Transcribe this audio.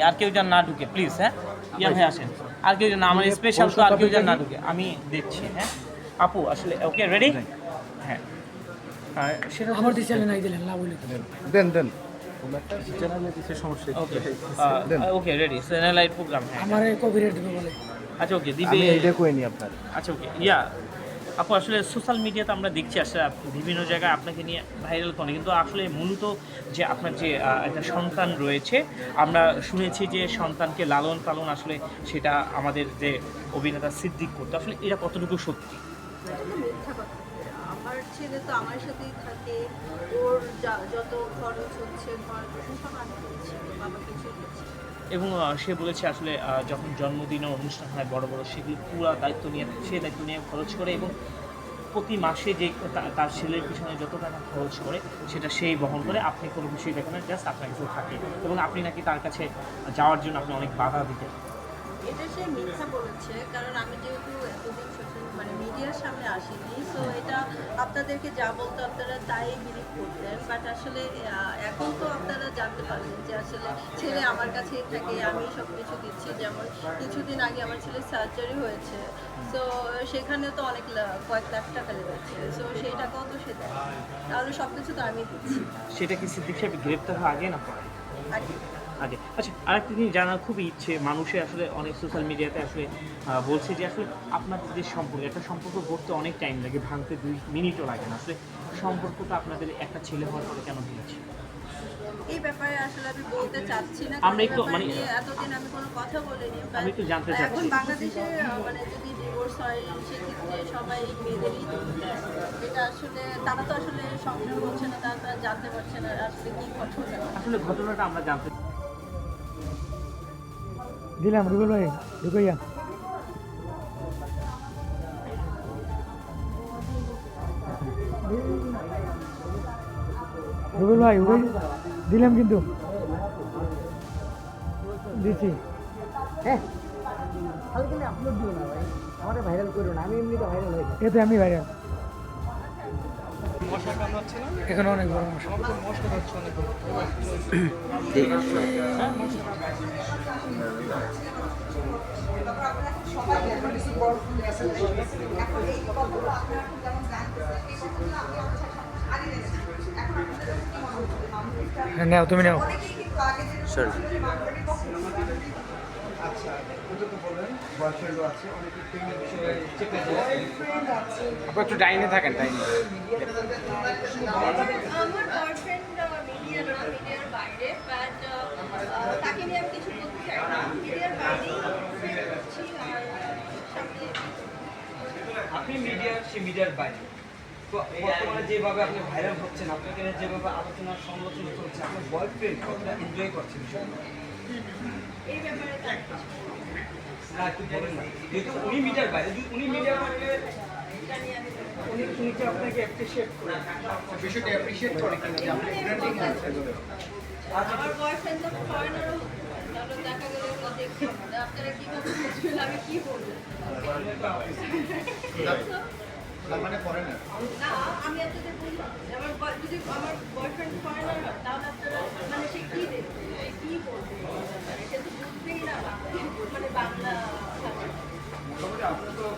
আমি আর কেউ যেন না ঢুকে প্লিজ হ্যাঁ? ইয়া ভাই আসেন। আর কেউ যেন আমার স্পেশাল তো আর কেউ যেন না ঢুকে। আমি দেখছি হ্যাঁ? আপু আসলে ওকে রেডি হ্যাঁ। সেটা আমার দিলেন দেন দেন okay okay ready satellite program হ্যাঁ। আমার কপিরাইট দিবে বলে। আচ্ছা ওকে দিবে এইটা কই নি আপনার। আচ্ছা ওকে ইয়া আপু, আসলে সোশ্যাল মিডিয়াতে আমরা দেখছি আসলে বিভিন্ন জায়গায় আপনাকে নিয়ে ভাইরাল করে। কিন্তু আসলে মূলত যে আপনার যে একটা সন্তান রয়েছে, আমরা শুনেছি যে সন্তানকে লালন পালন আসলে সেটা আমাদের যে অভিনেতা সিদ্দিক করতো। আসলে এটা কতটুকু সত্যি? আমার ছেলে তো আমার সাথেই থাকে। ওর যত খরচ হচ্ছে ঘর সব আমি। এবং সে বলেছে আসলে যখন জন্মদিনের অনুষ্ঠান হয় বড় বড়, সেগুলি পুরো দায়িত্ব নিয়ে, সে দায়িত্ব নিয়ে খরচ করে এবং প্রতি মাসে যে তার ছেলের পিছনে যত টাকা খরচ করে, সেটা সেই বহন করে। আপনি কোনো বিষয় দেখেন জাস্ট আপনার কাছে থাকে। এবং আপনি নাকি তার কাছে যাওয়ার জন্য আপনি অনেক বাধা দিতেন এটা সে মিথ্যা বলেছে, কারণ আমি যেহেতু মানে মিডিয়ার সামনে আসিনি সো এটা আপনাদেরকে যা বলতো আপনারা তাই বিলিভ করতেন। বাট আসলে এখন তো আপনারা জানতে পারলেন আসলে ছেলে আমার কাছেই থাকে আমি সব কিছু দিচ্ছি। যেমন কিছুদিন আগে আমার ছেলের সার্জারি হয়েছে। তো সেখানে তো অনেক কয়েক লাখ টাকা লেগেছে। তো সেই টাকাও তো সে দেয়। তাহলে সব কিছু তো আমি দিচ্ছি। সেটা কি সিদ্দিক সাহেব গ্রেপ্তার আগে না পরে? আর আগে। আচ্ছা আরেকটা জিনিস জানার খুবই ইচ্ছে মানুষে আসলে অনেক সোশ্যাল মিডিয়াতে আসলে বলছে যে আসলে আপনাদের যে সম্পর্ক একটা সম্পর্ক গড়তে অনেক টাইম লাগে ভাঙতে দুই মিনিটও লাগে না। আসলে সম্পর্কটা আপনাদের একটা ছেলে হওয়ার পরে কেন ভেঙেছে এই ব্যাপারে আসলে আমি বলতে চাচ্ছি না আমরা একটু মানে- এতদিন আমি কোনো কথা বলিনি আমি একটু জানতে এখন বাংলাদেশে মানে যদি ডিভোর্স হয় সেক্ষেত্রে সবাই মেয়েদেরই এটা আসলে তারা তো আসলে সংসার করছে না তারা জানতে পারছে না আসলে কি ঘটনা। আসলে ঘটনাটা আমরা জানতে দিলাম রুবেল ভাই ঢুকাইয়া রুবেল ভাই উঠাই দিলাম কিন্তু দিছি হ্যাঁ কালকে আপলোড এখানে অনেক বড় মশা হ্যাঁ, নাও তুমি নাও। আপনি একটু ডাইনে থাকেন ডাইনে। আমার বয়ফ্রেন্ড মিডিয়ার না মিডিয়ার বাইরে বাট তাকে নিয়ে আমি কিছু বলতে চাই না। মিডিয়ার আপনি সে বাইরে। তো বর্তমানে যেভাবে আপনি ভাইরাল হচ্ছেন আপনাকে যেভাবে আলোচনা সমালোচনা চলছে আপনার বয়ফ্রেন্ড কতটা এনজয় করছেন? বিষয়টা এই ব্যাপারে যেহেতু উনি বাইরে উনি বাইরে। উনি উনি কি আপনাকে অ্যাপ্রিসিয়েট করে বিষয়টা অ্যাপ্রিশিয়েট করে কিনা যে আপনি ব্র্যান্ডিং আমার বয়ফ্রেন্ড তো ফরেনারও দেখা গেল দেখছি আপনারা কীভাবে বুঝবেন আমি কি বলব? মানে না আমি আপনাদের বলি আমার যদি আমার বয়ফ্রেন্ড ফরেনার তাহলে আপনারা মানে সে কি দেখবে? সে কি বলবে?